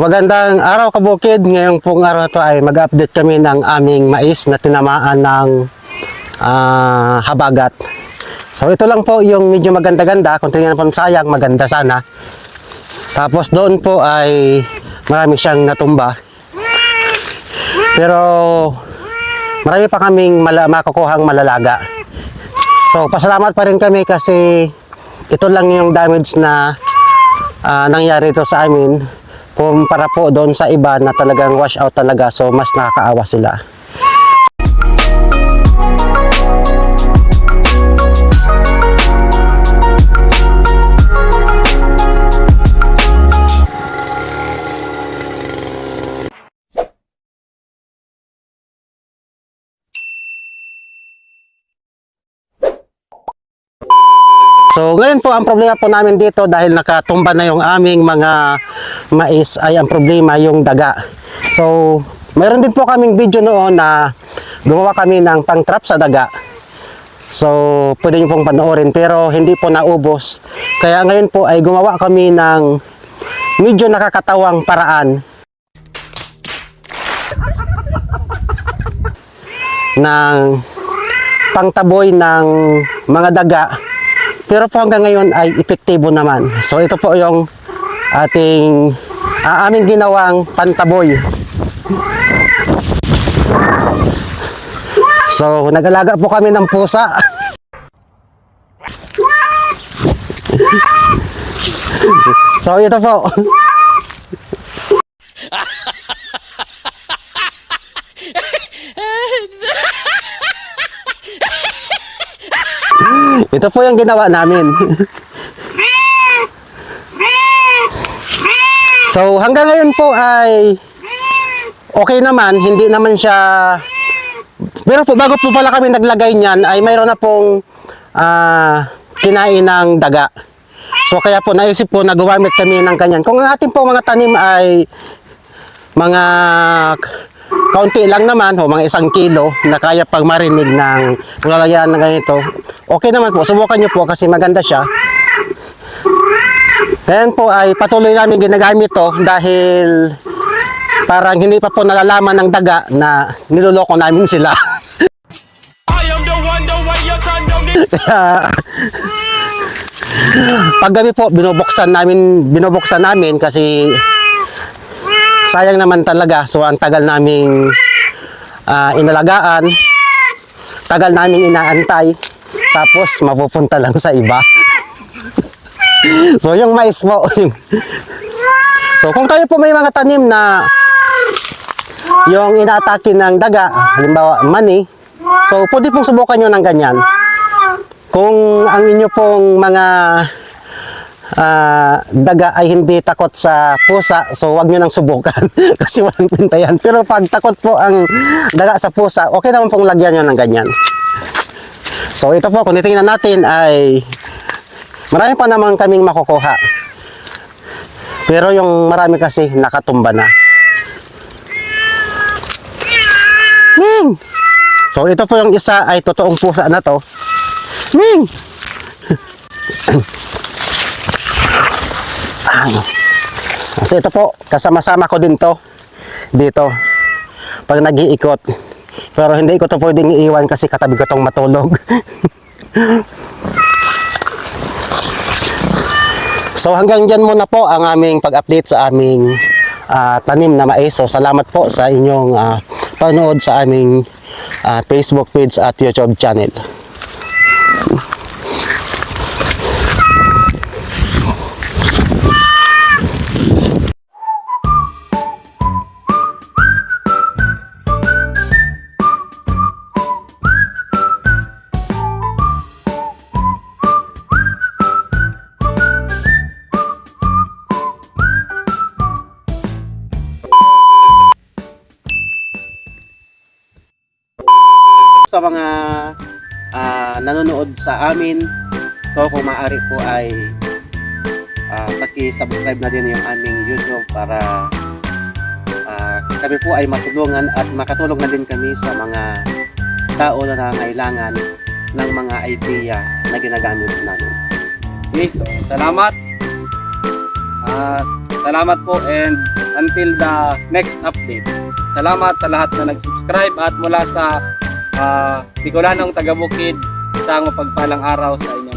Magandang araw kabukid. Ngayong pong araw na to ay mag-update kami ng aming mais na tinamaan ng ah, habagat. So ito lang po yung medyo maganda-ganda. Kung tingnan po sayang, maganda sana. Tapos doon po ay marami siyang natumba. Pero marami pa kaming mala makukuhang malalaga. So pasalamat pa rin kami kasi ito lang yung damage na ah, nangyari ito sa amin kumpara po doon sa iba na talagang wash out talaga so mas nakakaawa sila. So ngayon po ang problema po namin dito dahil nakatumba na yung aming mga mais ay ang problema yung daga. So mayroon din po kaming video noon na gumawa kami ng pang trap sa daga. So pwede nyo pong panoorin pero hindi po naubos. Kaya ngayon po ay gumawa kami ng medyo nakakatawang paraan ng pangtaboy ng mga daga pero po hanggang ngayon ay epektibo naman. So ito po yung ating ah, aming ginawang pantaboy. So nag-alaga po kami ng pusa. so ito po. Ito po yung ginawa namin. so hanggang ngayon po ay okay naman, hindi naman siya pero po bago po pala kami naglagay niyan ay mayroon na pong ah, kinain ng daga. So kaya po naisip po na gumamit kami ng kanyan. Kung ang ating po mga tanim ay mga kaunti lang naman o mga isang kilo na kaya pag marinig ng lalagyan ng ganito okay naman po subukan nyo po kasi maganda siya Ngayon po ay patuloy namin ginagamit to dahil parang hindi pa po nalalaman ng daga na niloloko namin sila. Kaya, pag gabi po, binubuksan namin, binubuksan namin kasi sayang naman talaga. So, ang tagal naming ah, inalagaan, tagal naming inaantay, tapos mapupunta lang sa iba. so, yung mais po. so, kung kayo po may mga tanim na yung inaatake ng daga, halimbawa mani, so pwede pong subukan nyo ng ganyan. Kung ang inyo pong mga ah, daga ay hindi takot sa pusa, so wag nyo nang subukan kasi walang pintayan. Pero pag takot po ang daga sa pusa, okay naman pong lagyan nyo ng ganyan. So ito po, kung titingnan natin ay marami pa naman kaming makukuha. Pero yung marami kasi nakatumba na. Ming! So ito po yung isa ay totoong pusa na to. Ming! Ano? So ito po, kasama-sama ko din to dito pag nag-iikot. Pero hindi ko to pwedeng iiwan kasi katabi ko tong matulog. so hanggang dyan muna po ang aming pag-update sa aming ah, tanim na mais. So salamat po sa inyong ah, panood sa aming ah, Facebook page at YouTube channel. Sa mga ah, nanonood sa amin. So kung maaari po ay ah, paki-subscribe na din yung aming YouTube para ah, kami po ay matulungan at makatulong na din kami sa mga tao na nangailangan ng mga idea na ginagamit namin. Okay, so, salamat. Ah, salamat po and until the next update. Salamat sa lahat na nag-subscribe at mula sa uh, Bicolanong Tagabukid, isang mapagpalang araw sa inyo.